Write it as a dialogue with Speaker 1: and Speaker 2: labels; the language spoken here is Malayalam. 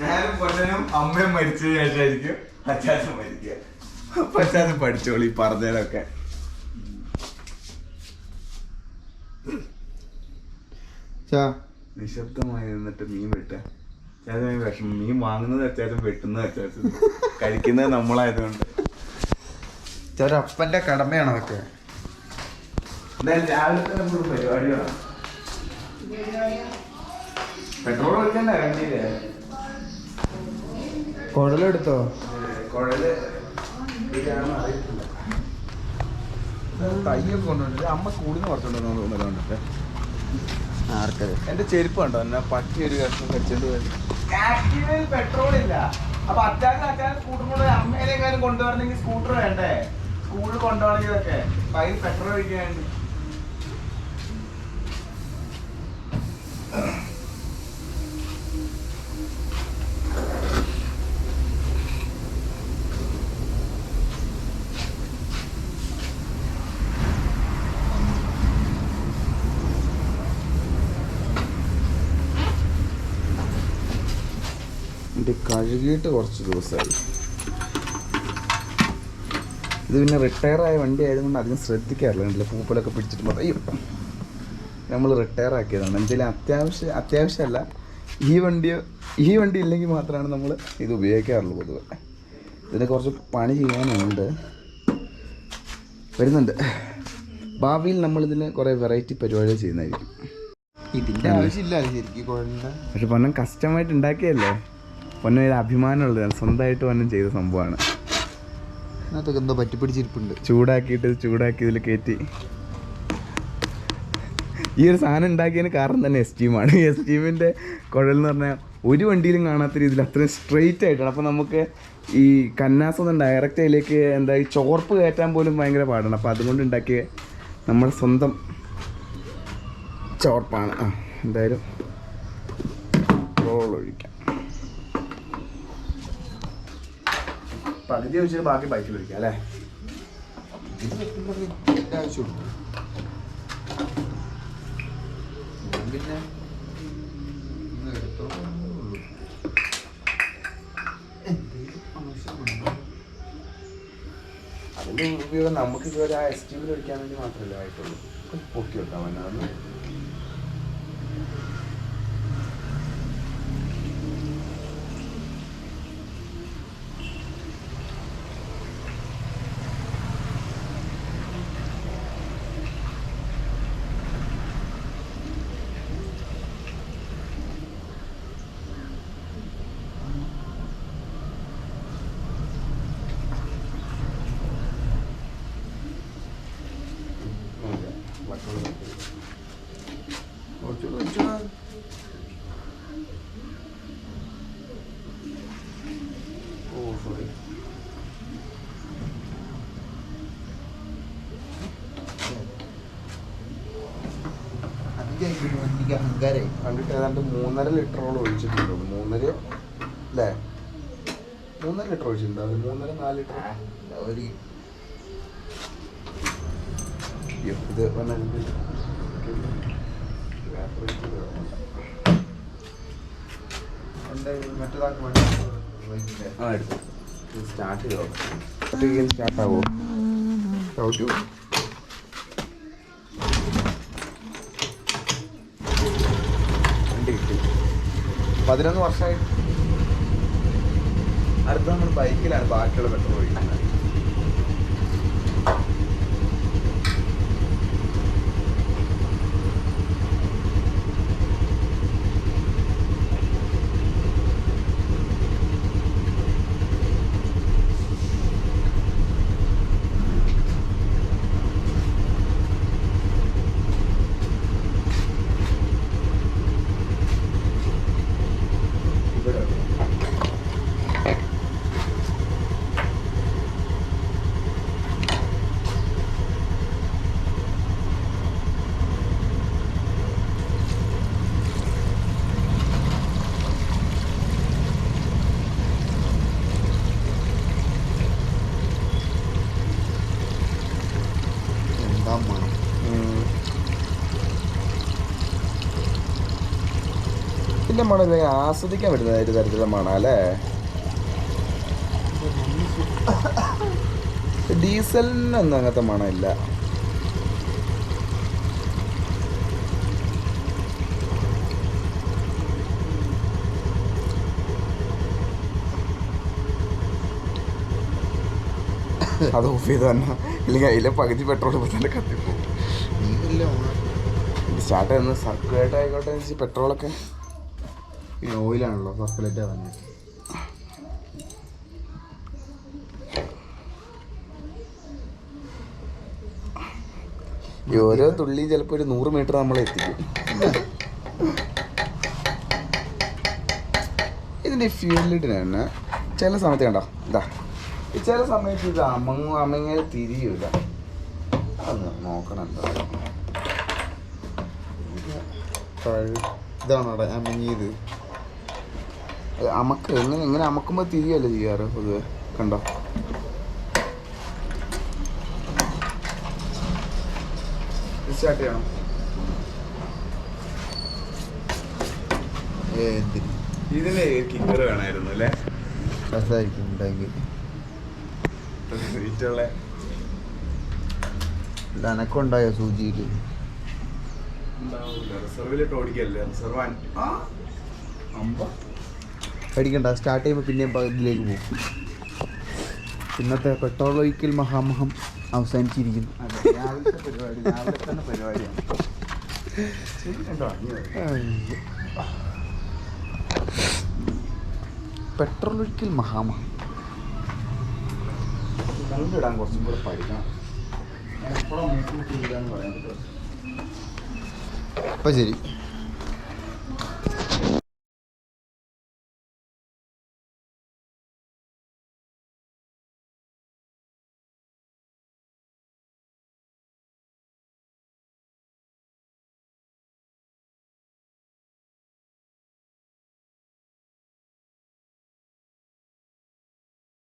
Speaker 1: ഞാനും പൊന്നനും അമ്മയും മരിച്ചതിന് ശേഷമായിരിക്കും അച്ചാച്ചൻ മരിക്കുക. അപ്പൊ പഠിച്ചോളി
Speaker 2: ചാ
Speaker 1: നിശബ്ദമായി നിന്നിട്ട് മീൻ വെട്ടുക അച്ചാച്ചൻ വിഷമം മീൻ വാങ്ങുന്നത് അച്ചാച്ചൻ വെട്ടുന്നത് അച്ചാച്ചൻ. കഴിക്കുന്നത് നമ്മളായതുകൊണ്ട്.
Speaker 2: ചാ ഒരു അപ്പന്റെ കടമയാണ് അതൊക്കെ.
Speaker 1: എന്തായാലും രാവിലെ തന്നെ ഫുൾ പരിപാടികളാണ് പെട്രോൾ ഒഴിക്കണ്ട വണ്ടിയിൽ
Speaker 2: കുഴലെടുത്തോ?
Speaker 1: കുഴൽ ഇതാണെന്ന് അറിയത്തില്ല. തയ്യൊക്കെ കൊണ്ടുവന്നിട്ട് അമ്മ സ്കൂളിൽ നിന്ന് കുറച്ചുകൊണ്ടു തോന്നുന്നത് കണ്ടിട്ട്.
Speaker 2: ആർക്കത്?
Speaker 1: എന്റെ ചെരുപ്പ് കണ്ടോ? എന്നാ പട്ടി ഒരു കഷ്ണം കടിച്ചോണ്ട് പോയി. പെട്രോൾ ഇല്ല. അപ്പൊ അച്ചാച്ചൻ അച്ചാച്ചൻ സ്കൂട്ടർ കൊണ്ട് അമ്മേനെങ്ങാനും കൊണ്ടുവരണമെങ്കിൽ സ്കൂട്ടർ വേണ്ടേ? സ്കൂളിൽ കൊണ്ടുപോകണമെങ്കിലൊക്കെ. അപ്പൊ പെട്രോൾ ഒഴിക്കാൻ വേണ്ടി. ഇത് കഴുകിയിട്ട് കുറച്ച് ദിവസമായി. ഇത് പിന്നെ റിട്ടയർ ആയ വണ്ടി ആയതുകൊണ്ട് അധികം ശ്രദ്ധിക്കാറില്ല. കണ്ടില്ല? പൂപ്പലൊക്കെ പിടിച്ചിട്ട് അയ്യോ. നമ്മൾ റിട്ടയർ ആക്കിയതാണ്. എന്തെങ്കിലും അത്യാവശ്യം അത്യാവശ്യമല്ല. ഈ വണ്ടി ഈ വണ്ടി ഇല്ലെങ്കിൽ മാത്രമാണ് നമ്മൾ ഇത് ഉപയോഗിക്കാറുള്ളൂ പൊതുവെ. ഇതിന് കുറച്ച് പണി ചെയ്യാനുണ്ട്. വരുന്നുണ്ട്. ഭാവിയിൽ നമ്മളിതിന് കുറേ വെറൈറ്റി പരിപാടികൾ ചെയ്യുന്നതായിരിക്കും.
Speaker 2: ഇതിന്റെ ആവശ്യമില്ല ശരിക്കും
Speaker 1: പക്ഷെ പണം കസ്റ്റമായിട്ട് ഉണ്ടാക്കിയല്ലേ? പൊന്നം ഒരു അഭിമാനമുള്ളതാണ് സ്വന്തമായിട്ട് പൊന്നം ചെയ്ത സംഭവമാണ്.
Speaker 2: അതിനകത്തൊക്കെ എന്തോ പറ്റിപ്പിടിച്ചിരിപ്പുണ്ട്.
Speaker 1: ചൂടാക്കിയിട്ട് ചൂടാക്കി ഇതിൽ കയറ്റി ഈ ഒരു സാധനം ഉണ്ടാക്കിയതിന് കാരണം തന്നെ എസ് ടീമാണ് എസ് ടീമിന്റെ കുഴൽ എന്ന് പറഞ്ഞാൽ ഒരു വണ്ടിയിലും കാണാത്ത രീതിയിൽ അത്രയും സ്ട്രെയിറ്റ് ആയിട്ടാണ്. അപ്പോൾ നമുക്ക് ഈ കന്നാസ് ഒന്നും ഡയറക്റ്റ് അതിലേക്ക് എന്താ ഈ ചോർപ്പ് കയറ്റാൻ പോലും ഭയങ്കര പാടാണ്. അപ്പോൾ അതുകൊണ്ട് ഉണ്ടാക്കിയ നമ്മുടെ സ്വന്തം ചോർപ്പാണ്. ആ എന്തായാലും റോൾ ഒഴിക്കാം. പകുതി വെച്ചിട്ട് ബാക്കി ബൈക്കിൽ പിടിക്കാം അല്ലേ? അതിന്റെ ഉപയോഗം നമുക്ക് ഇതുവരെ ആ എസ് ടി ഒഴിക്കാൻ വേണ്ടി മാത്രമല്ലേ ആയിട്ടുള്ളൂ പൊക്കി വെക്കാൻ വേണ്ടി
Speaker 2: അഹങ്കാരമായി
Speaker 1: കണ്ടിട്ട് ഏതാണ്ട് മൂന്നര ലിറ്ററോളം ഒഴിച്ചിട്ടുണ്ടോ. മൂന്നര അല്ലേ? മൂന്നര ലിറ്റർ ഒഴിച്ചിട്ടുണ്ടോ. മൂന്നര നാല് ലിറ്റർ.
Speaker 2: ഒരു
Speaker 1: അയ്യോ ഇത്
Speaker 2: വേണ്ടി
Speaker 1: ആ എടുത്തു. സ്റ്റാർട്ട് ചെയ്തോ? പതിനൊന്ന് വർഷമായി. അടുത്ത നമ്മൾ ബൈക്കിലാണ് ബാക്കിയുള്ള പെട്രോൾ ഒഴിക്കുന്നത്. ഇതിന്റെ മണം ആസ്വദിക്കാൻ പറ്റുന്ന ഒരു തരത്തിലുള്ള മണം അല്ലേ? ഡീസലിനൊന്നും അങ്ങനത്തെ മണമില്ല. അത് ഓഫ് ചെയ്ത് തന്നെ ഇല്ലെങ്കിൽ അതിലെ പകുതി പെട്രോൾ ഇപ്പോൾ തന്നെ കത്തിപ്പോകും
Speaker 2: നീല്ല
Speaker 1: സ്റ്റാർട്ട് ചെയ്യുന്നത് സർക്കുലേറ്റ് ആയിക്കോട്ടെ പെട്രോളൊക്കെ
Speaker 2: പിന്നെ ഓയിലാണല്ലോ സർക്കുലേറ്റ് തന്നെ
Speaker 1: ഓരോ തുള്ളിയും ചിലപ്പോൾ ഒരു നൂറ് മീറ്റർ നമ്മളെ എത്തിക്കും. ഇതിന്റെ ഫ്യൂലിഡിന് തന്നെ ചില സമയത്ത് കണ്ടോ ഇതാ. ചില സമയത്ത് ഇത് അമങ്ങും അമങ്ങ തിരിയൂല. അത് നോക്കണം എന്താ.
Speaker 2: ഇതാണോ അമങ്ങിയത്?
Speaker 1: അമക്ക് എങ്ങനെ എങ്ങനെ അമക്കുമ്പോൾ തിരിയല്ലേ ചെയ്യാറ് പൊതുവെ? കണ്ടോ? സ്റ്റാർട്ട് ചെയ്യണം. ഇതിന് കിക്കർ വേണമായിരുന്നു അല്ലേ?
Speaker 2: രസമായിരിക്കും ഉണ്ടെങ്കിൽ. അനക്കമുണ്ടായോ സൂചിയിൽ
Speaker 1: റിസർവിലിട്ട് ഓടിക്കല്ലേ? റിസർവ് അമ്പ
Speaker 2: പേടിക്കണ്ട. സ്റ്റാർട്ട് ചെയ്യുമ്പോൾ പിന്നെയും ഇതിലേക്ക് പോകും. ഇന്നത്തെ പെട്രോൾ ഒഴിക്കൽ മഹാമഹം അവസാനിച്ചിരിക്കുന്നു.
Speaker 1: പെട്രോൾ ഒഴിക്കൽ മഹാമഹം. കണ്ടിടാൻ കുറച്ചും കൂടെ പഠിക്കണം. ഞാൻ എപ്പോഴും മൂക്ക് കുത്തിയില്ലാന്ന് പറയാൻ പറ്റുമോ?
Speaker 2: അപ്പം ശരി.